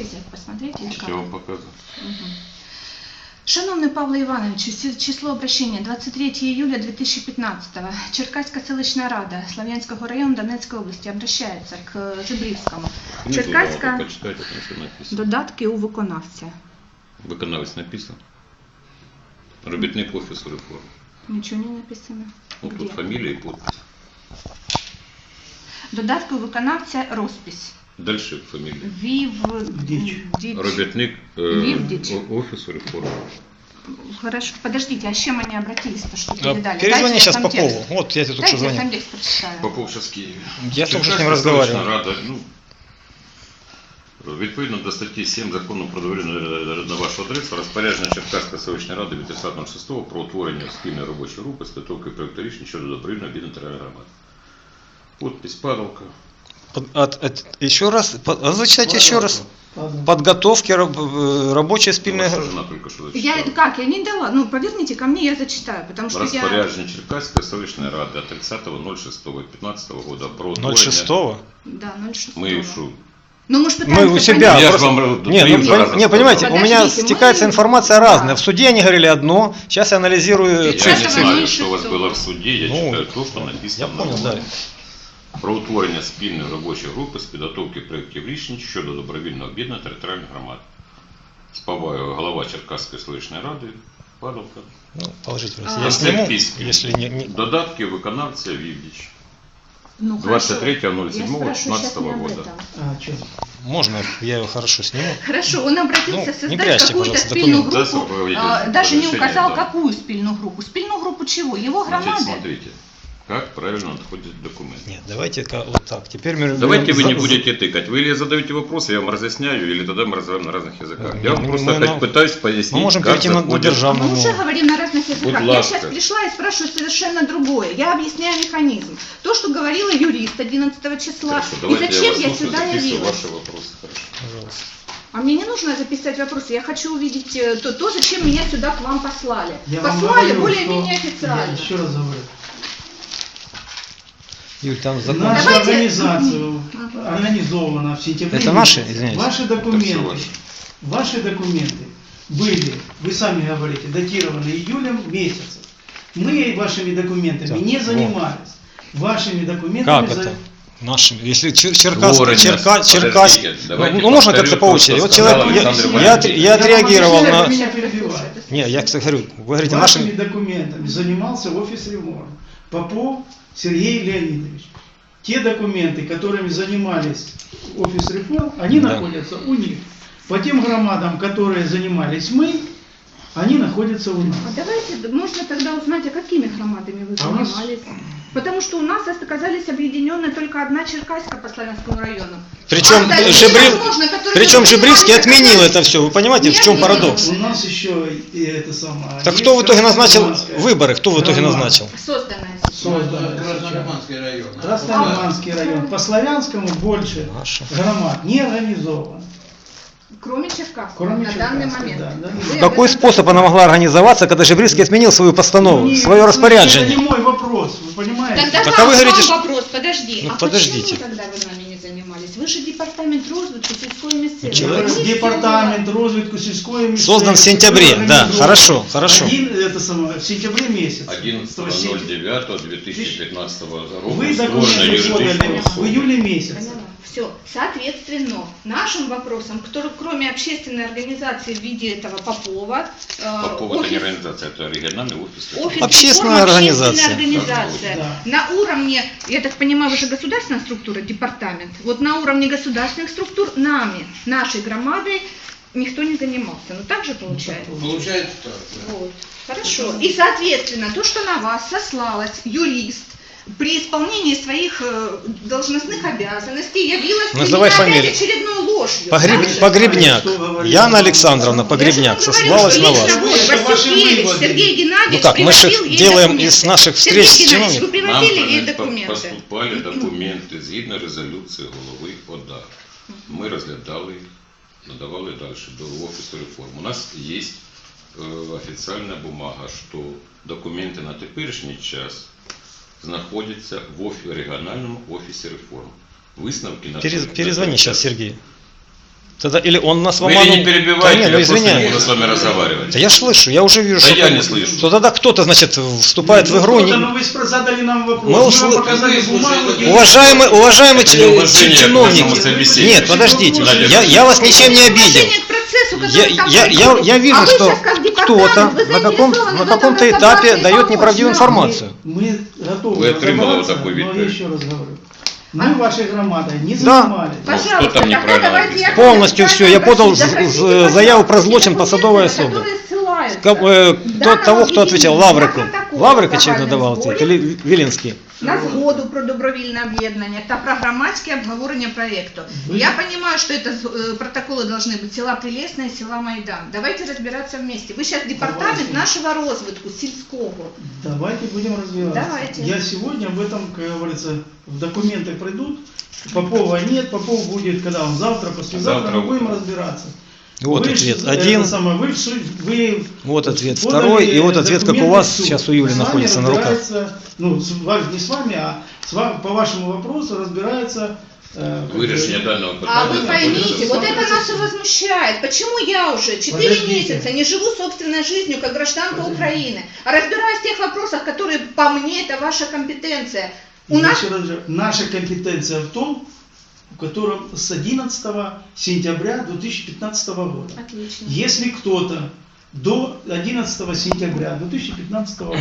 Или как? Я вам показываю. Шановний Павло Іванович, число обращення 23 июля 2015 Черкаська селищна рада Славянського району Донецької області обращається к Жибрівському. Черкаська додатки у виконавця. Виконавець написано. Робітник офісу реформ. Нічого не написано. Ну, тут фамілія і подпись. Додатки у виконавця розпись. Дальше фамілія. Вів Діч. Діч. Робітник е, Вівдіч. о- офісу реформ. Хорошо, подождите, а с чем они обратились-то, что А, передали? Перезвони Дайте я сейчас сам Попову. текст. Вот я тебе только Дайте что я звонил. сам текст прочитаю. Попов зараз в Києві. Я только что с ним Черкаська разговаривал. селищна Рада, ну, відповідно до статті 7 закону про довірення на вашу адресу, розпорядження Черкаської селищної ради від 30.06 про утворення спільної робочої групи з підготовки проєкту рішень щодо добровільного об'єднання територіальної громади. Подпись, падалка. Под- от- от- еще раз, под- а зачитайте еще раз. Ладно. Подготовки раб- э, рабочей спільної Ваша гр- жена тільки що Я, зачитала. как, я не дала, ну, поверните ко мне, я зачитаю, потому что я... Розпорядження Черкаської селищної ради від 30.06.15 года про утворення... 06 Да, 06. Ми що? Ну, мы ж Мы пытаемся у себя. понять. Я ж просто- вам Не, три ну, уже пон- раза не, понимаете, у меня Подождите, стекается мы- информация Да. разная. В суде они говорили одно, сейчас я анализирую Я не Десятого цифры. знаю, ноль що у вас шестого. було в суді, я Ну, читаю то, що написано Я на понял, да. бумагі. Про утворення спільної робочої групи з підготовки проєктів рішень щодо добровільного об'єднання територіальних громад. З повагою голова Черкаської селищної ради, Падалка. Ну, положите. А. Я Це сниму, вписки. если не... не- Додатки виконавця Вівдіч. Ну, хорошо. 23.07.15 Я спрошу щас не об года. этом. А, что? Можно я его хорошо сниму? Хорошо, он обратился Ну, не создать прячьте, какую-то пожалуйста, спильную документы. Да, группу, вы а, видите, даже не разрешение, указал, да. какую спильную группу. Спильную группу чего? Его Значит, громады? смотрите, как правильно отходит документ. Нет, давайте вот так. Теперь мы... Давайте вы не будете тыкать. Вы или задаете вопросы, я вам разъясняю, или тогда мы разговариваем на разных языках. Я вам Мы- просто мы опять на- пытаюсь пояснить, Мы можем как перейти на, на заходит- Мы державную уже говорим на разных языках. Я сейчас пришла и спрашиваю совершенно другое. Я объясняю механизм. То, что говорила юрист 11 числа. Хорошо, и зачем я я, сюда явилась. ваши вопросы. Хорошо. Пожалуйста. А мне не нужно записать вопросы. Я хочу увидеть э, то, то зачем меня сюда к вам послали. Я послали более-менее официально. Я еще раз говорю. Юль, там закон... Наша Давайте- организация организована в сентябре. Это наши, месяце. извиняюсь? Ваши документы, ваши документы были, вы сами говорите, датированы июлем месяца. Мы вашими документами Так, не вот. занимались. Вашими документами Как за- это? Нашими. Если Чер- Черкас. Черка, Черкас, Подождите, ну, давайте ну, можно как-то то, по очереди. Вот человек, я, я, я отреагировал Я на... Не, я, кстати, говорю, вы говорите, Вашими нашими... документами занимался офис ремонта. Попов Сергей Леонидович. Те документы, которыми занимались офис реформ, они Да. находятся у них. По тем громадам, которые занимались мы, они находятся у нас. А давайте, можно тогда узнать, а какими громадами вы А у нас- занимались? Потому что у нас оказались объединены только одна Черкасска по Славянскому району. Причем, А которые причем Жибривский отменил это все. Вы понимаете, в Нет, чем нет. парадокс? У нас еще и это самое. Так кто в итоге назначил выборы? Кто в итоге назначил? Созданная. Создана. Краснолиманский район. Краснолиманский район. По Славянскому больше Наша. громад не организован. Кроме Черкасска Кроме на данный момент. да, да. Какой способ она могла организоваться, когда Жибрильский отменил свою постанову, Не, свое Это распоряжение? не мой вопрос, вы понимаете? Тогда Так вам, а вы говорите, что- вопрос, подожди. Ну, а подождите. почему тогда вы Вы же департамент розвитку сельской місцевої. Человек- Вы Департамент розвитку сельской местности. Создан в сентябре, да, хорошо, хорошо. Один, это самое, в сентябре месяце. 11.09.2015 року Вы документы подали в июле месяце. Поняла. Все. Соответственно, нашим вопросом, который, кроме общественной организации в виде этого Попова, э, это не офис- организация, это региональный офис. офис Общественная форма организация. общественная организация. Да. На уровне, я так понимаю, уже государственная структура, департамент. Вот на уровне государственных структур нами, нашей громадой, никто не занимался. Ну так же получается. Получается так. да. Вот. Хорошо. И, соответственно, то, что на вас сослалась юрист, при исполнении своих э, должностных обязанностей явилась для Называй меня опять фамилию. очередной ложью. Погреб- Так же? Погребняк. Что говорит? Яна Александровна Погребняк Я же вам сослалась на говорю, что вас. лично вот Это ваши Василькевич выводы. Сергей Геннадьевич Ну как, мы же приводил ей делаем документы. из наших Сергей встреч с Геннадьевич, вы чиновниками. Нам приводили ей принес- документы? поступали документи згідно резолюції голови ОДА. Ми розглядали, надавали далі до офісу реформ. У нас є е, офіційна бумага, що документи на теперішній час знаходяться в офі, регіональному офісі реформ. Висновки на Перез- той- перезвони на той сейчас, час- Сергей. Тогда, или он нас в Вы обманул. меня не Да перебивайте, не, ну я просто не извиняюсь. буду с вами разговаривать. Да я слышу, я уже вижу, Да что, я не слышу. что тогда кто-то, значит, вступает в Ну, игру. кто-то, не- ну, вы задали нам вопрос. Мы Мы, усл- вам показали Вы бумагу. Уважаемый, уважаемый Это ч- неуважение к чиновники. нашему собеседнику. Нет, подождите, я, я вас ничем не обидел. Я, я, я, я вижу, А вы что кто-то вы на, каком, на в каком-то этапе дает неправдивую информацию. Мы готовы Вы отримали разобраться, такой но відповідь? еще раз говорю. Мы вашей громадой не Да. занимались. Пожалуйста, там тогда неправильно давайте я? Полностью всё, я подал з- з- заяву про злочин посадовой особы. э, в кто, того, кто отвечал, Лаврику. на протокол Лаврик, о очевидно, загальному давал ответ, или Вилинский на згоду про добровільне об'єднання та про громадське обговорення проєкту. Ви- Я понимаю, что это э, протоколы должны быть села Прелестное и села Майдан. Давайте разбираться вместе. Вы сейчас департамент Давайте. нашего розвитку, сельского. Давайте будем развиваться. Давайте. Я сегодня в этом, как говорится, в документы придут. Попова нет, Попов будет, когда он завтра, послезавтра, Завтра мы будем утром. разбираться. Вот Вы ответ ж- один, это самое, вы, вы вот ответ второй, и вот ответ, как у вас сейчас у Юли находится на руках. Ну, с не с вами, а с вами, по вашему вопросу разбирается... э, как Вирішення бы, даного А вы поймите, вот это нас и возмущает. Почему я уже 4 Подождите. месяца не живу собственной жизнью как гражданка Украины, а разбираюсь в тех вопросах, которые по мне это ваша компетенция. У нас наша компетенция в том, в котором с 11 сентября 2015 года. Отлично. Если кто-то до 11 сентября 2015 года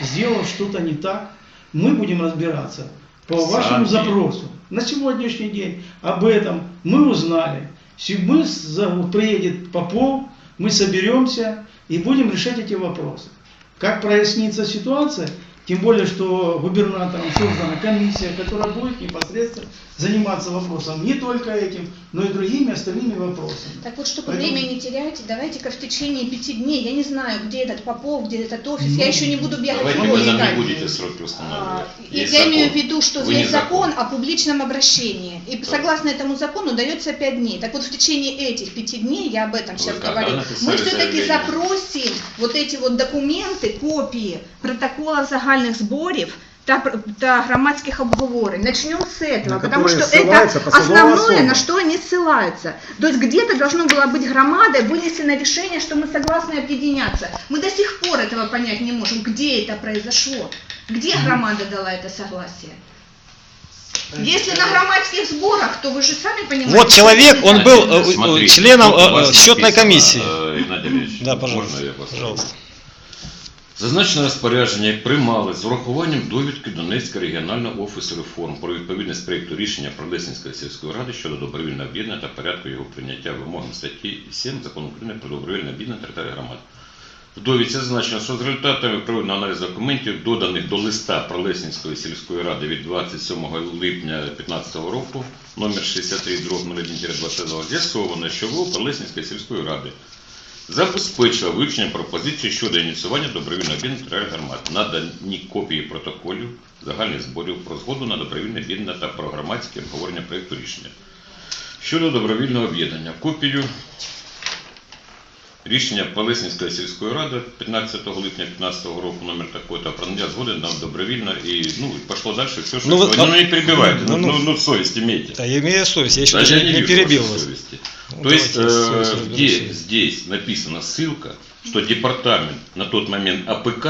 сделал что-то не так, мы будем разбираться по Сами. вашему запросу. На сегодняшний день об этом мы узнали. Мы, приедет Попов, мы соберемся и будем решать эти вопросы. Как прояснится ситуация, тем более, что губернатором создана комиссия, которая будет непосредственно заниматься вопросом не только этим, но и другими остальными вопросами. Так вот, чтобы Поэтому- время не теряйте, давайте-ка в течение пяти дней, я не знаю, где этот Попов, где этот офис, я Ну, еще не буду бегать Давайте вы нам не будете сроки А, устанавливать. и Есть Я закон. имею в виду, что Вы есть закон о публичном обращении. И Да. согласно этому закону дается 5 дней. Так вот, в течение этих пяти дней, я об этом сейчас говорю, мы все-таки запросим вот эти вот документы, копии протоколов загальных сборів та, та громадских обговорень. Начнем с этого, На потому что это основное, особа. на что они ссылаются. То есть где-то должно было быть громадой вынесено решение, что мы согласны объединяться. Мы до сих пор этого понять не можем, где это произошло. Где громада дала это согласие? Если на громадских сборах, то вы же сами понимаете. Вот человек, он был э, э, Смотрите, членом э, счетной комиссии. э, Да, можно пожалуйста. Пожалуйста. Зазначене розпорядження приймали з урахуванням довідки Донецького регіонального офісу реформ про відповідність проєкту рішення про Лесінської сільської ради щодо добровільного об'єднання та порядку його прийняття вимогам статті 7 Закону України про добровільне об'єднання території громад. В довідці зазначено, що з результатами проведеного аналізу документів, доданих до листа про Лесінської сільської ради від 27 липня 2015 року, номер 63 01 з'ясовано, що ВО Лесінської сільської ради забезпечила вивчення пропозиції щодо ініціювання добровільного об'єднання територіальних громад, надані копії протоколів загальних зборів про згоду на добровільне об'єднання та про громадське обговорення проєкту рішення. Щодо добровільного об'єднання, копію рішення Полеснівської сільської ради 15 липня 2015 року номер такой-то про надання згоди на добровільно і ну і пошло далі все, що Ну, ну, ви- ну, не перебивайте, ну, ну, ну, ну, ну, совесть имейте. Да, я имею совесть, я еще Да, даже я не, не, не вижу перебил вашей вас. совести. Ну, То есть, давайте с э, совестью где разберемся. здесь написана ссылка, что департамент на тот момент АПК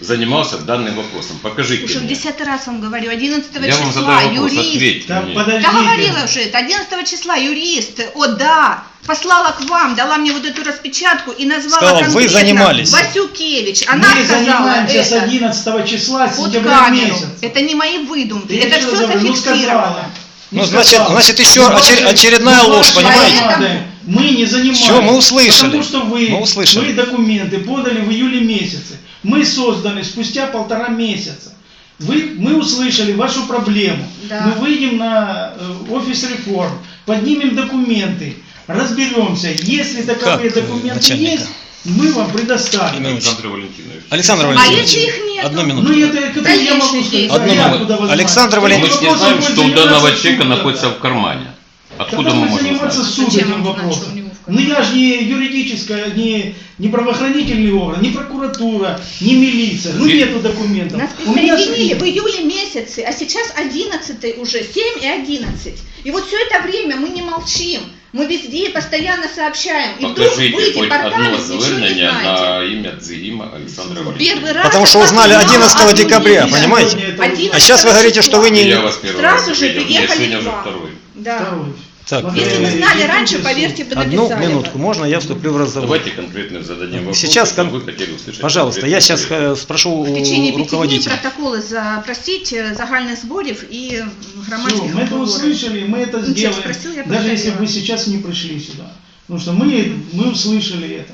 занимался данным вопросом? Покажите Уже в мне. десятый раз вам говорю, 11 Я вам числа задал вопрос, юрист ответьте Да, мне. подождите. Да говорила уже это. 11 числа юрист, о да, послала к вам, дала мне вот эту распечатку и назвала Сказала, вы конкретно занимались. Васюкевич. Она Мы сказала занимаемся с это 11 числа под сентября камеру. месяца. Это не мои выдумки, Я это еще раз все говорю, ну, зафиксировано. сказала. Ну, Ну, значит, сказала. значит, еще Ну, очер- очередная ну, ложь, понимаете? Мы не занимались. Всё, мы услышали. Потому что вы Мы услышали. свои документы подали в июле месяце. Мы созданы спустя полтора месяца. Вы, мы услышали вашу проблему. Да. Мы выйдем на э, офис реформ, поднимем документы, разберемся. Если таковые Как, документы начальника? есть, мы вам предоставим. Александр Валентинович. Александр А Валентинович, если их нет? одну Ну минуту. это какие я могу сказать? Одну минуту. Александр? Мы Валентинович, же не знаем, что у данного человека находится в кармане. Откуда Тогда мы можем заниматься знать? суд Зачем этим вопросом. что у него в Ну я же не юридическая, не, не правоохранительный орган, не прокуратура, не милиция. Ну Здесь- нету документов. Нас У меня присоединили с- в июле месяце, а сейчас 11 уже, 7 и 11. И вот все это время мы не молчим. Мы везде постоянно сообщаем. И вдруг Покажите выйти хоть портал, одно ничего не звернення знаете. на ім'я Дзиїма Олександра Валерійовича. Первый раз Потому от что вас узнали узнала 11 одну декабря, неделю. понимаете? Сегодня это уже 11 А сейчас вы говорите, что вы не- Я вас первый Сразу раз же увидел, мне приехали сегодня уже два. второй. Да. Второй. Так, Если мы э, знали раньше, в поверьте, бы Одну написали минутку, бы. можно я вступлю в разговор? Давайте конкретно зададим вопрос, Сейчас кон- вы хотели услышать. Пожалуйста, я сейчас ответ. э, спрошу В у течение пяти дней руководителя. протоколы запросить э, загальных сборов и Все, громадских мы это услышали, мы это сделаем. спросил, я Даже если повторила. вы сейчас не пришли сюда. Потому что мы, мы услышали это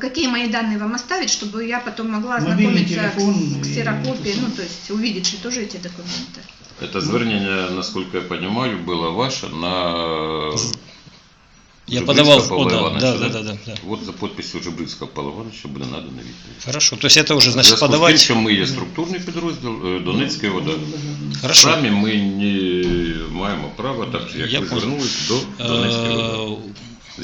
Какие мои данные вам оставить, чтобы я потом могла Мобильный ознакомиться телефон с и ксерокопией, это ну то есть увидеть же тоже эти документы. Это звернення, насколько я понимаю, было ваше на... Я Жебрицького подавал, Павла о, да, Ивановича, да, да, да, да, да. Вот за подписью Жебрицького Павла Ивановича буде надана відповідь. Хорошо, то есть это уже, значит, Зв'язку з тим, подавать... що ми є структурний підрозділ е, Донецької вода. Хорошо. Самі ми не маємо права, так як Я ви понял. звернулись до Донецької води. Э,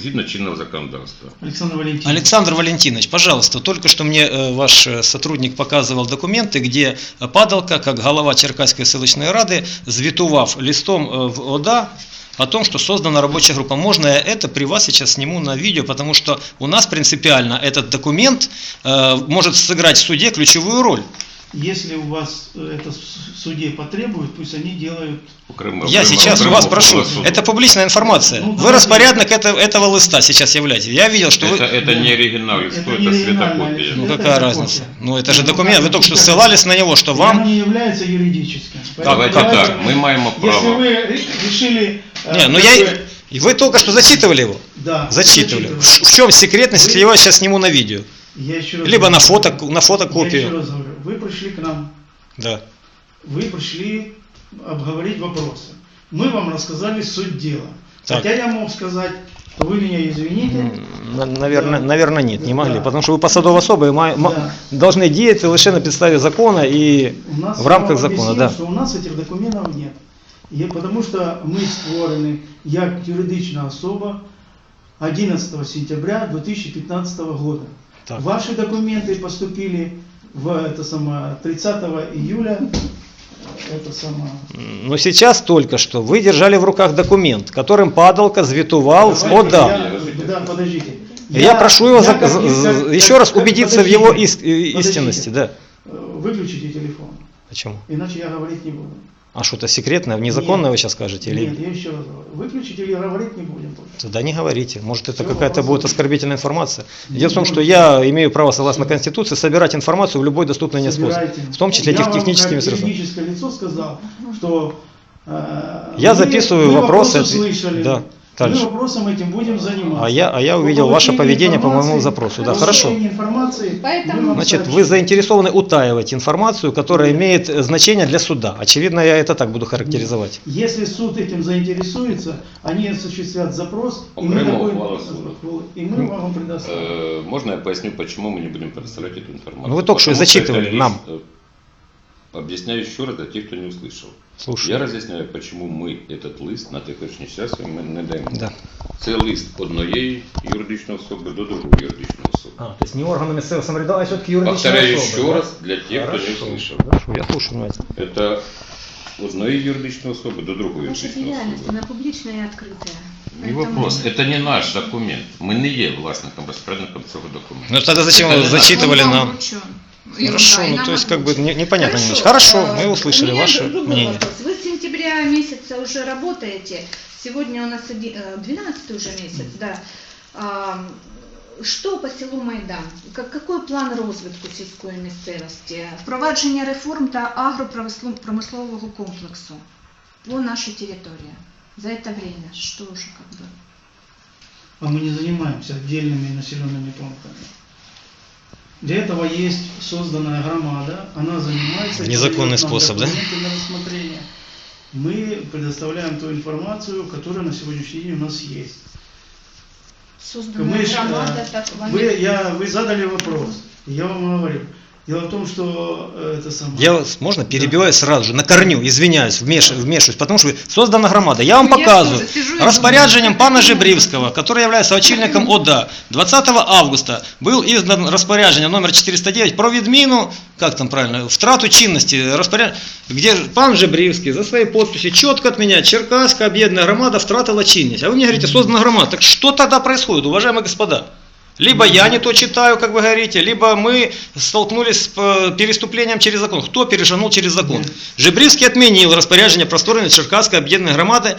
Згідно чинного законодавства. Александр Валентинович. Александр Валентинович, пожалуйста, только что мне э, ваш э, сотрудник показывал документы, где падалка, как голова Черкасской ссылочной рады, звитував листом э, в ОДА о том, что создана рабочая группа. Можно я это при вас сейчас сниму на видео, потому что у нас принципиально этот документ может сыграть в суде ключевую роль. Если у вас э, это в суде потребует, пусть они делают. Окремо, Я окремо- сейчас у окремо вас прошу, это публичная информация. Ну, Вы давайте. распорядник это- этого листа сейчас являетесь. Я видел, что вы... Это, это не оригинал Это это, не светокопия. Ну Это какая разница? копия. Ну это же документ, вы только что это- ссылались на него, что И вам... оно не является юридическим. Давайте Поэтому так, мы маем Если право. вы решили... э, Не, ну я... бы- И вы только что зачитывали его? Да. Зачитывали. зачитывали. В в чем секретность, если я вас сейчас сниму на видео? Я еще раз Либо на говорю. фото, на Я еще фотокопию. раз говорю. Вы пришли к нам, Да. вы пришли обговорить вопросы. Мы вам рассказали суть дела. Так. Хотя я мог сказать, что вы меня извините. Наверное, Да. наверное, нет, не могли. Да. Потому что вы посадовая особа и ма- ма- должны действовать лишь на подставе закона и У нас в рамках я вам закона, об'яснив, да. Що у нас этих документів нет. Є, потому що ми створені як юридична особа 11 сентября 2015 года. Так. Ваши документы поступили в это самое, 30 июля. Это самое. Но сейчас только что вы держали в руках документ, которым падалка звитувал с Давайте ОДА. Я, да, подождите. Я, прошу его я за- как- за- за- как- еще раз убедиться в подождите, его ис- э, подождите. истинности, да. Выключите телефон, Почему? иначе я говорить не буду. А что-то секретное, незаконное Нет. вы сейчас скажете? Или... Нет, я еще раз говорю. Выключите или говорить не будем больше. Тогда не говорите. Может, это какая-то будет оскорбительная информация. Не Дело в том, будет. что я имею право, согласно Конституции, собирать информацию в любой доступный мне способ. В том числе я тех техническими средствами. юридическое лицо сказал, что э, Я мы- записываю мы вопросы, вопросы слышали. да, дальше. Мы вопросом этим будем заниматься. А я- а я По увидел ваше поведение по моему запросу. Да, хорошо. Поэтому- Значит, сообщим. вы заинтересованы утаивать информацию, которая имеет э, значение для суда. Очевидно, я это так буду характеризовать. Если суд этим заинтересуется, они осуществят запрос, и мы, такой- и мы вам предоставим. Э, Можно я поясню, почему мы не будем предоставлять эту информацию? Ну, вы только что зачитывали лишь, нам. э, Объясняю еще раз для тех, кто не услышал. Слушай. Я роз'ясняю, почему ми этот лист на теперішній час ми не даємо. Да. Це лист однієї юридичної особи до другої юридичної особи. А, то есть не органы местного самоврядования, а все-таки Повторяю еще раз для тех, кто не Хорошо. услышал. Хорошо, я слушаю внимательно. Это одної юридичної особи до другої Наша юридичної діяльність, особи. вона публічна і відкрита. Не вопрос. Это не наш документ. Мы не є власником, безпосередником цього документу. Ну тогда зачем Это вы наш зачитывали Он вам нам? вручен. Хорошо, Ерунда, и ну нам то есть как бы озвучен. не- непонятно Хорошо, немножко. Хорошо, а, мы услышали у меня ваше другой мнение. вопрос. Вы с сентября месяца уже работаете. Сегодня у нас оди- э, 12 уже месяц, да. А, Що по селу Майдан? Ка- Какой план розвитку сільської місцевості? Впровадження реформ та агропромислового комплексу по нашій території. За это время что уже как бы? А мы не занимаемся отдельными населенными пунктами. Для этого есть созданная громада, она занимается... Незаконный способ, да? рассмотрение. Мы предоставляем ту информацию, которая на сегодняшний день у нас есть. Создана Мы громада, э, так вы, я, вы задали вопрос, и я вам говорю, Дело в том, что э, это самое... Я вас, можно, перебиваю сразу же, на корню, извиняюсь, вмеш- вмешиваюсь, потому что создана громада. Я вам Я показываю тоже сижу и распоряджением думаю, пана как это Жебривского, который является очільником ОДА, 20 августа был издан распоряджение номер 409 про відміну, как там правильно, втрату чинности, распоряд... где пан Жебривский за своей подписью четко отменяет, Черкасская объединенная громада втратила чинность. А вы мне говорите, создана громада. Так что тогда происходит, уважаемые господа? Либо я не то читаю, как вы говорите, либо мы столкнулись с э, переступлением через закон. Кто перешагнул через закон? Жебривский отменил распоряжение просторной Черкасской объединенной громады.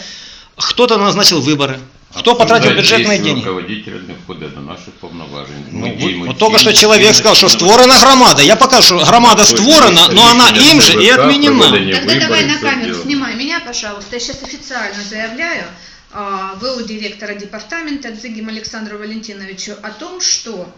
Кто-то назначил выборы. Кто потратил Обсуждать бюджетные действия деньги? руководителя не входить до наших повноважень. Ну, Ми вот, діємо вот только тільки что человек згідно сказал, что чинного створена громада. Я покажу, что громада Тобто, створена, но она рішення им же и ЦВК, отменена. проведення Тогда давай виборів, на все камеру діло. снимай меня, пожалуйста. Я сейчас официально заявляю а, ВУ директора департамента Дзыгим Александру Валентиновичу о том, что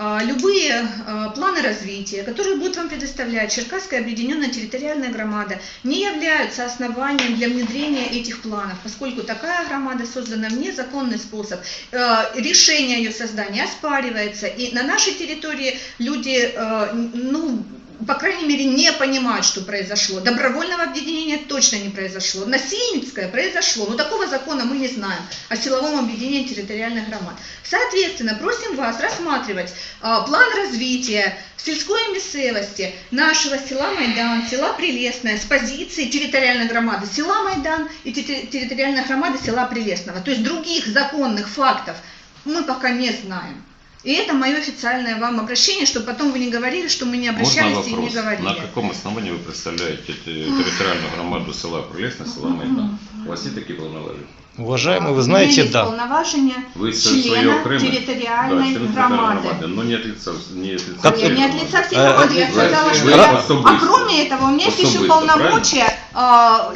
а, любые а, планы развития, которые будет вам предоставлять Черкасская объединенная территориальная громада, не являются основанием для внедрения этих планов, поскольку такая громада создана в незаконный способ. Э, Решение ее создания оспаривается, и на нашей территории люди, э, ну, по крайней мере, не понимают, что произошло. Добровольного объединения точно не произошло. Насильницкое произошло, но такого закона мы не знаем о силовом объединении территориальных громад. Соответственно, просим вас рассматривать а, план развития сельской местности нашего села Майдан, села Прелестное с позиции территориальной громады села Майдан и терри- территориальной громады села Прелестного. То есть других законных фактов мы пока не знаем. И это мое официальное вам обращение, чтобы потом вы не говорили, что мы не Можно обращались и не вопрос? говорили. На каком основании вы представляете те- территориальную громаду села Прилесне, села Майдан? У вас є такі повноваження? Уважаемый, вы знаете, есть да. полноважения Вы члена территориальной член громады. громады, но не от лица, не от лица. Как- Я не от лица всей громады, я сказала, что я... А кроме этого, у меня есть еще полномочия,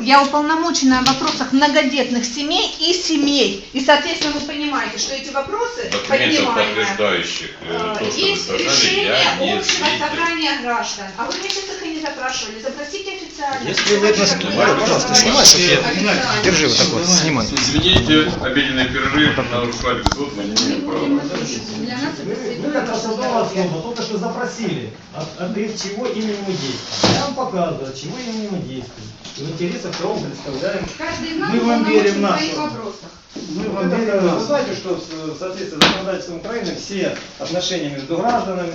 я уполномочена в вопросах многодетных семей и семей. И, соответственно, вы понимаете, что эти вопросы Документов, подтверждающих э, А, то, что вы Есть сказали, решение я не общего видел. собрания граждан. А вы мне сейчас их и не запрашивали. Запросите официально. Если вы это вы пожалуйста, снимай, Официально. Держи вот так вот, снимай. Извините, обеденный перерыв, нарушать суд, мы не имеем права. Для нас это Мы, только что запросили от, от их чего именно мы действуем. Я вам показываю, от чего именно мы действуем. В интересах кого мы представляем. Каждый из нас Мы вам верим на в вопросах. Мы вам верим на вы знаете, что в соответствии с законодательством Украины все отношения между гражданами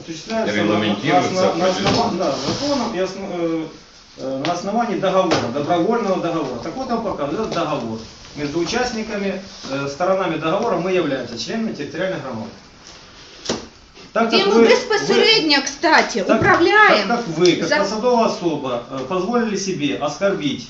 осуществляются на, на, Регламентируются на определенно. основа- да, законом и основ- э, э, на основании договора, добровольного договора. Так вот вам показываю, это договор. Между участниками, э, сторонами договора мы являемся членами территориальной громады. Так Где мы вы- безпосередньо, кстати, Так- управляем. Так как вы, как за- посадовая особа, э, позволили себе оскорбить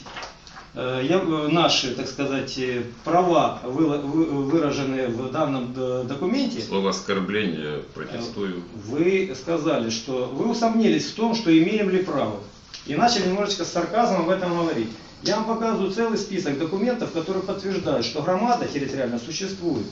э, я- э, наши, так сказать, права, вы- вы- выраженные в данном документе, Слово оскорбление протестую. вы сказали, что вы усомнились в том, что имеем ли право. И начали немножечко с сарказмом об этом говорить. Я вам показываю целый список документов, которые подтверждают, что громада территориально существует.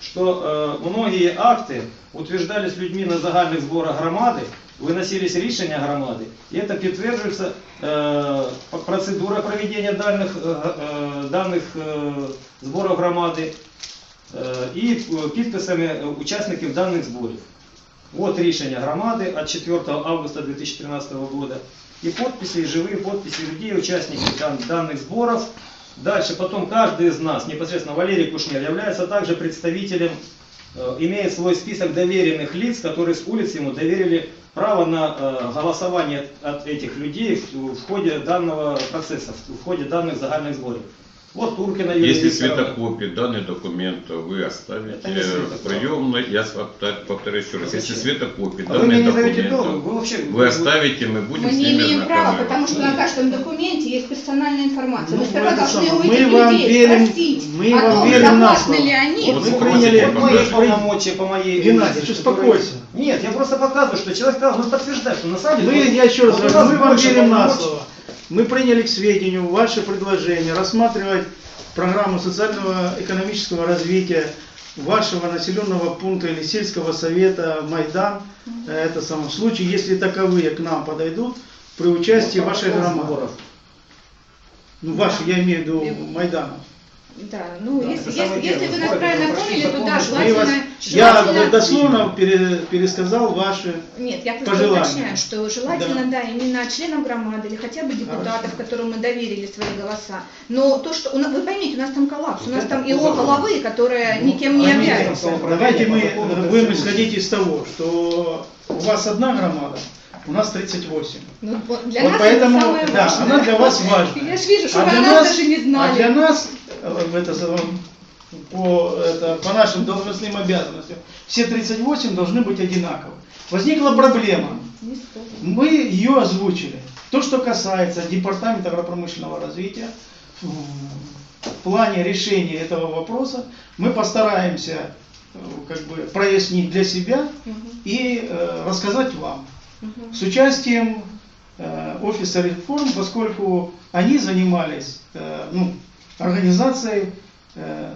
Что э, многие акты утверждались людьми на загальних зборах громади, виносились рішення громади, і це підтверджується е, процедура проведення даних, е, е, даних е, зборів громади е, і е, підписами е, учасників даних зборів. Вот рішення громади от 4 августа 2013 года. И подписи, и живые подписи людей, участников дан- данных сборов. Дальше, потом каждый из нас, непосредственно Валерий Кушнер, является также представителем, э, имеет свой список доверенных лиц, которые с улиц ему доверили право на э, голосование от этих людей в ходе данного процесса, в ходе данных загальных сборов. Вот Туркина Юлия Если Викторовна. светокопий данный документ вы оставите не в приемной, я повтор- повторю еще раз, если Зачем? светокопий А вы данный мне не даете документ долг, вы вообще... вы оставите, мы будем Мы с не ними имеем права, потому что на каждом документе есть персональная информация. Ну, Мы сперва должны у этих Мы вам людей верим- спросить мы о вам том, верим на согласны слово. ли они. Вот Мы вы приняли вот мои полномочия по моей Геннадий, ты успокойся. Нет, я просто показываю, что человек сказал, вы подтверждаете, что на самом деле... Мы, я еще раз говорю, мы вам верим на слово. Мы приняли к сведению ваше предложение рассматривать программу социального экономического развития вашего населенного пункта или сельского совета Майдан. Это самое, в случае, если таковые к нам подойдут, при участии Вот вашей громады. Ну, ваши, я имею в виду Майдана. Да, ну Да, если, если, если вы нас правильно поняли, то да, закон. Мы вас- желательно, я дословно пере- пересказал ваши Нет, я просто пожелания. уточняю, что желательно, да. именно членам громады или хотя бы депутатов, которым мы доверили свои голоса. Но то, что вы поймите, у нас там коллапс, у нас там ИО головы, которая никем не Ну, является. Давайте мы закону будем исходить из того, что у вас одна громада, у нас 38. Ну, вот для Вот нас поэтому, это самое да, важное. она для вас важна. Я же вижу, что А вы нас нас- даже не А знали. для нас, э, это, по, это, по нашим должностным обязанностям, все 38 должны быть одинаковы. Возникла проблема. Мы ее озвучили. То, что касается Департамента агропромышленного развития, в плане решения этого вопроса мы постараемся э, как бы прояснить для себя и э, рассказать вам с участием э, офиса реформ, поскольку они занимались э, ну, организацией э,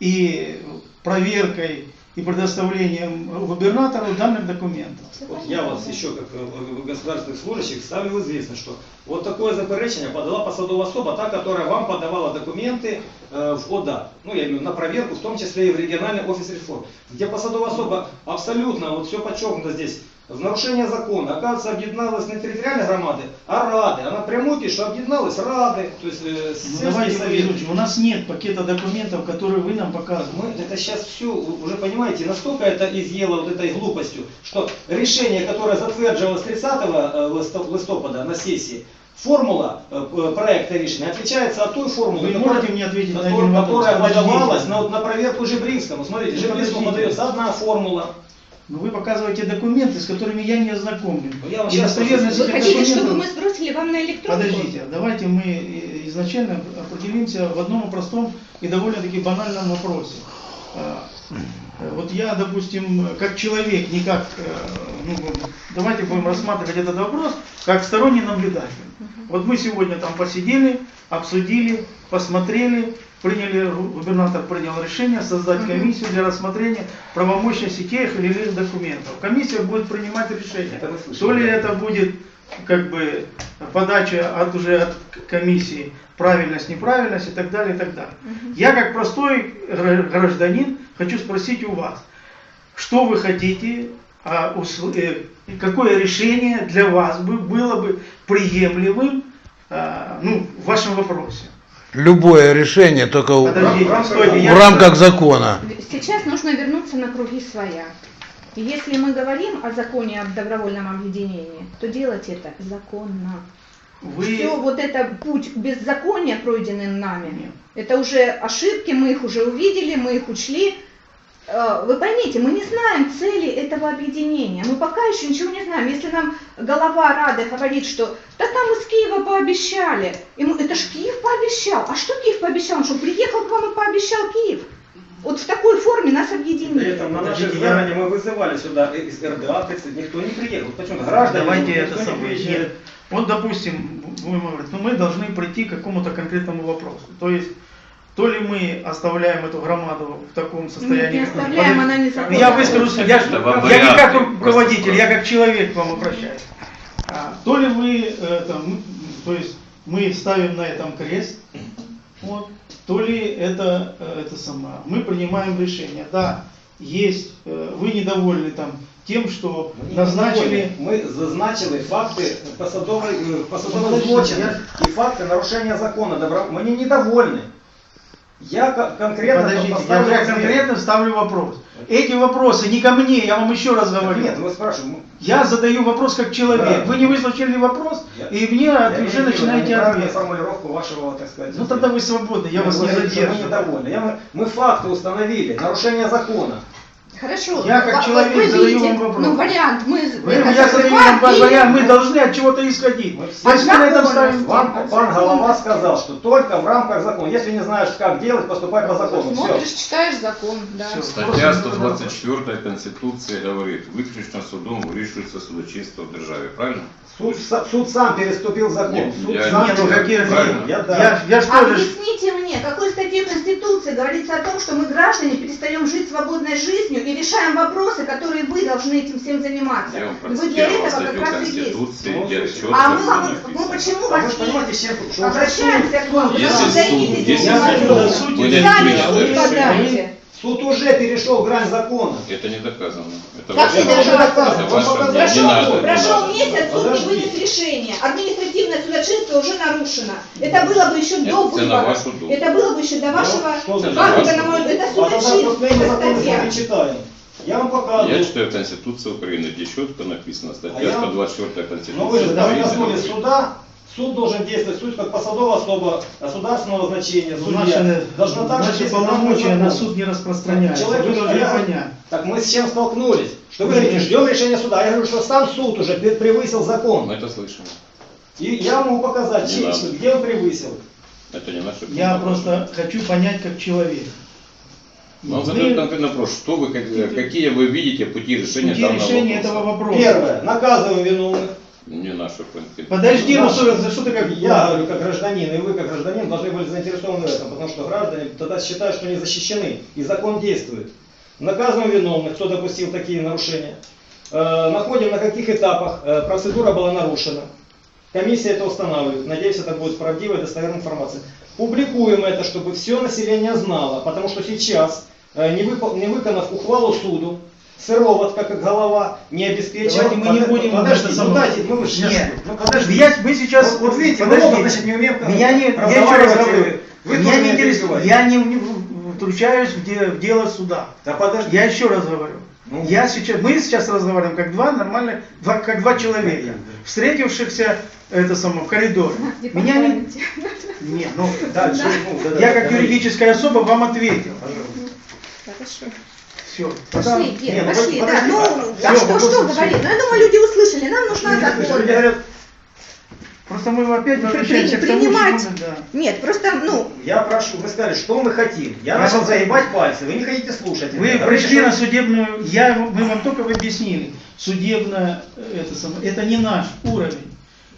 и проверкой и предоставлением губернатору данных документов. Вот я вас еще как э, государственных служащих ставлю в известность, что вот такое заперечение подала посадова особа, та, которая вам подавала документы э, в ОДА, ну я имею на проверку, в том числе и в региональный офис реформ, где посадова особа абсолютно, вот все подчеркнуто здесь, в нарушение закона, оказывается, объединалась не территориальной громады, а Рады. Она прямую пишет, что объединалась Рады, то есть э, Ну, давайте. Владимир, у нас нет пакета документов, которые вы нам показываете. Мы это сейчас все, уже понимаете, настолько это изъело вот этой глупостью, что решение, которое затвердживалось 30 э, листо- листопада на сессии, формула э, проекта решения отличается от той формулы, Вы которая, можете мне ответить на которая- один вопрос? которая подавалась на, на проверку Жебринскому. Смотрите, Жебринскому подается одна формула. Но вы показываете документы, с которыми я не ознакомлен. Ну, я вам И достоверность Вы хотите, чтобы документов- мы сбросили вам на электронку? Подождите, давайте мы э, изначально определимся в одном простом и довольно-таки банальном вопросе. А, э, Вот я, допустим, как человек, не как, э, ну, давайте будем рассматривать этот вопрос как сторонний наблюдатель. Вот мы сегодня там посидели, обсудили, посмотрели, приняли, гу- губернатор принял решение создать комиссию для рассмотрения правомощности тех или иных документов. Комиссия будет принимать решение. То ли это будет как бы подача от уже от комиссии правильность, неправильность и так далее, и так далее. Я как простой гра- гражданин хочу спросить у вас, что вы хотите, а, э, какое решение для вас бы было бы приемлемым а, ну, в вашем вопросе? Любое решение только в, Подождите, в рамках- стойте, я- в рамках закона. Сейчас нужно вернуться на круги своя. И если мы говорим о законе об добровольном объединении, то делать это законно. Вы, Все вот это путь беззакония, пройденный нами, это уже ошибки, мы их уже увидели, мы их учли. Э, Вы поймите, мы не знаем цели этого объединения. Мы пока еще ничего не знаем. Если нам голова Рады говорит, что да там из Киева пообещали. И мы, это ж Киев пообещал. А что Киев пообещал? Он что, приехал к вам и пообещал Киев? Вот в такой форме нас При объединили. этом на наши я- собрания мы вызывали сюда из РДА, 30, никто не приехал. Почему? Граждане, давайте никто это не самое. Вот, допустим, будем говорить, ну, мы должны прийти к какому-то конкретному вопросу. То есть, то ли мы оставляем эту громаду в таком Мы состоянии. не оставляем, она не Ну, Я выскажусь, я, я не как руководитель, я как человек к вам обращаюсь. А, то ли вы, э, там, то есть мы ставим на этом крест, вот, то ли это, э, это самое, мы принимаем решение. Да, есть, э, вы недовольны там тем, что Мы назначили... Мы зазначили факты посадовой, э, посадовых злочинов и факты нарушения закона. Добро... Мы не недовольны. Я ко- конкретно Подождите, я уже конкретно ставлю вопрос. Эти вопросы не ко мне, я вам еще раз говорю. Нет, мы спрашиваем. Я задаю вопрос как человек. Да. Вы не выслушали вопрос, Я- и мне Я уже на начинаете неправильную ответ. формулировку вашего, так сказать. Ну тогда вы свободны, я Вы вас не что Мы задерживаю. недовольны. Я- мы факты установили, нарушение закона. Хорошо. Я как Вот человек вы задаю видите, вам вопрос. Ну, вариант, мы Вы, это я задаю закрываем вам или- вариант, мы должны от чего-то исходить. Мы все- Значит, мы на этом ставим... Вам пан Голова сказал, что только в рамках закона. Если не знаешь, как делать, поступай по закону. Все. Смотришь, читаешь закон, да. Всё. Стаття 124 Конституції говорить, виключно судом вирішується судочинство в державі, правильно? Суд, са- суд сам переступил закон. Нет, суд я- сам Не, ну какие Правильно. Я, да. Я, я что же... Объясните мне, какой статье Конституции говорится о том, что мы, граждане, перестаем жить свободной жизнью и решаем вопросы, которые вы должны этим всем заниматься. Я вам вы для процитировал этого как раз и есть. Конституции, Ну, где слушайте. четко А мы, всё вам- мы написано. почему А вы вас же понимаете, с чем что уже обращаемся к вам? Если Потому что суд- займитесь если этим суд- вопросом. суд- Будет Сами принято суд решение. подайте. Суд уже перешел грань закона. Это не доказано. Это Как ваше не доказано? Это ваше показали. мнение. Не Прошел, надо, не прошел надо. месяц, суд не Подожди. вынес решение. Административное судочинство уже нарушено. Это было бы еще до Это на выборов. вашу. Это было бы еще до вашего... что за- Это Как на мой-. Это А тогда судочинство законы статья. не читаем. Я вам показываю. Я читаю Конституцию Украины, где четко написано, А статья я- 124 Конституции. Но вы же Украины. на основе суда, суд должен действовать, суд как посадовая особа государственного значения, судья, Наши, должна также наши полномочия на суд не распространяются. Человек Вы должны говорит, понять. Так мы с чем столкнулись? Что вы говорите, ждем решения суда. Я говорю, что сам суд уже превысил Мы закон. это слышим. И я могу показать, Не надо. где он превысил. Это не наше Я просто хочу понять как человек. Но он Вы- задает конкретный вопрос, что вы, как- какие вы видите пути решения пути данного решения вопроса? этого вопроса. Первое, наказываем виновных. Не наше конкретное. Подожди, ну что, за что ты как... Я говорю, как гражданин, и вы, как гражданин, должны были заинтересованы в этом, потому что граждане тогда считают, что они защищены, и закон действует. Наказываем виновных, кто допустил такие нарушения. Э, находим, на каких этапах э, процедура была нарушена. Комиссия это устанавливает. Надеюсь, это будет правдивая, достоверная информация. Публикуем это, чтобы все население знало, потому что сейчас, э, не, выпол- не выполнив ухвалу суду, Сыроватка, как голова, не обеспечила... Давайте мы не будем Подожди, ну дайте, ну вы же Нет. ну подожди. Я, мы сейчас, Вот, вот видите, мы подожди. оба, значит, не умеем Меня не, я еще раз разговаривать, говорю, вы меня не не интересует, перебивайте. я не, не втручаюсь в, де- в дело суда. Да подожди. Я еще раз говорю. Ну. Я сейчас, мы сейчас разговариваем как два нормальных, два, как два человека, встретившихся это само, в коридоре. Меня не... Нет, ну, ну, да, да, я да, как говори. юридическая особа вам ответил. Хорошо. Все. Пошли, Не, Ген, ну, пошли, да. подожди, Ну, а, всё, что, что говорить? Ну, я думаю, люди услышали, нам нужна Люди закон. говорят, Просто мы опять При- возвращаемся к тому, принимать. что мы- да. Нет, просто, ну, Я прошу, вы сказали, что мы хотим. Я Прошу. начал заебать пальцы, вы не хотите слушать. Вы пришли Давайте, на что- судебную, я, мы вам только объяснили, судебное, э, это, самое, это не наш уровень.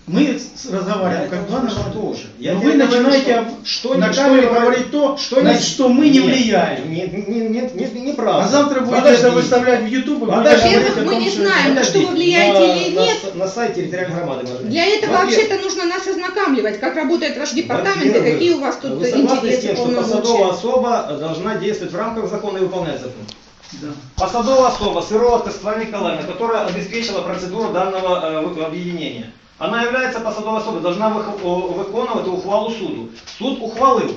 Мы разговариваем как два народа. тоже. Я Но вы говорю, начинаете что- на не- что говорю- говорить то, что на не- что мы не Нет, влияем. Нет, нет, нет, нет, неправда. А завтра будете Подожди. это выставлять в YouTube во-первых, мы не что- знаем, на что вы влияете на- или нет. На сайте территориальной громады можно. для этого вообще-то нужно нас ознакомливать, как работает ваш департамент и какие у вас тут Вы согласны с интересы, тем, что посадовая особа должна действовать в рамках закона и выполнять закон? Да. Посадовая особа Сырова Светлана Николаевна, которая обеспечила процедуру данного э, объединения. Она является посадовой особой, должна выполнять ухвалу суду. Суд ухвалил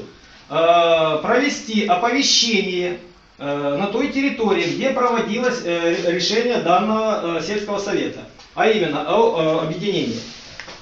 э, провести оповещение э, на той территории, где проводилось э, решение данного сельского совета, а именно о.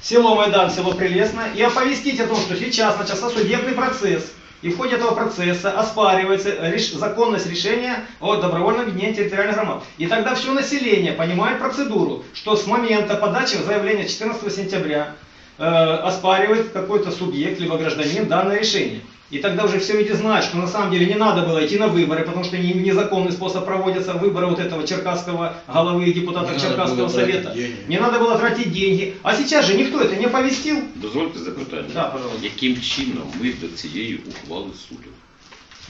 Село Майдан, село Прелестное, и оповестить о том, что сейчас начался судебный процесс, и в ходе этого процесса оспаривается реш- законность решения о добровольном объединении территориальных громад. И тогда все население понимает процедуру, что с момента подачи заявления 14 сентября э, оспаривает какой-то субъект либо гражданин данное решение. И тогда уже все люди знают, что на самом деле не надо было идти на выборы, потому что не- незаконный способ проводятся выборы вот этого черкасского головы и депутатов Не надо Черкасского было тратить совета. деньги. Не надо было тратить деньги. А сейчас же никто это не оповестил. Дозвольте запитання. Да, пожалуйста. Яким чином ми до цієї ухвали суду?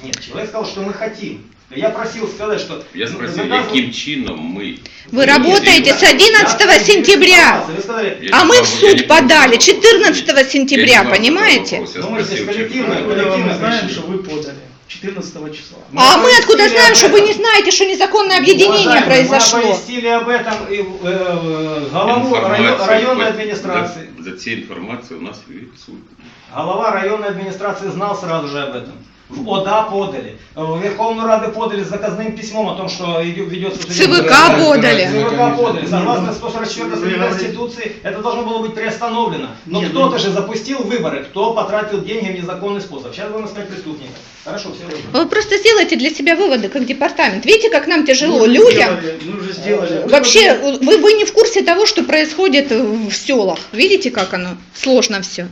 Нет, человек сказал, что мы хотим. Я просил сказать, что... Я спросив, наказывать- яким чином ми... Вы работаете с 11 Я- сентября, Вы сказали, Я а не мы в вам- я не суд понял подали вопрос. 14 Я не сентября, вам понимаете? задал вопрос, я Ну, мы здесь спросил, коллективно, чем- Откуда мы коллективно знаем, решили. что вы подали? 14 числа. А мы откуда оповестили знаем, об что вы этом. не знаете, что незаконное объединение Уважаемые, произошло? Мы оповестили об этом и, э, главу Інформацію район- районной хоч администрации. За, за цією інформацією у нас відсутня. Глава районной администрации знал сразу же об этом. В ОДА подали. В Верховную Раду подали с заказным письмом о том, что идет- ведется... ЦВК подали. ЦВК подали. Согласно Нет, 144 вы статье говорите- Конституции, это должно было быть приостановлено. Но кто-то ну- же запустил выборы, кто потратил деньги в незаконный способ. Сейчас будем искать преступника. Хорошо, все. Вы просто сделайте для себя выводы как департамент. Видите, как нам тяжело Мы людям. сделали, Мы уже сделали. Вообще, вы, вы не в курсе того, что происходит в селах. Видите, как оно сложно все.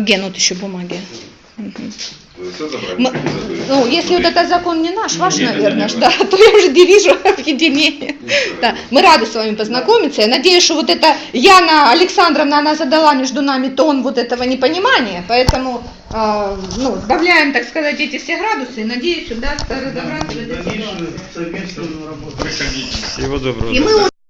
Ген, вот еще бумаги. Мгм. Все забрали. Мы- ну, если вот этот закон не наш, ваш, Нет, наверное, да, то я уже не вижу объединения. Ничего. Да, мы рады с вами познакомиться. Я надеюсь, что вот это Яна Александровна, она задала между нами тон вот этого непонимания, поэтому э, ну, сбавляем, так сказать, эти все градусы и надеюсь, удастся разобраться в этой ситуации. Всего доброго. И мы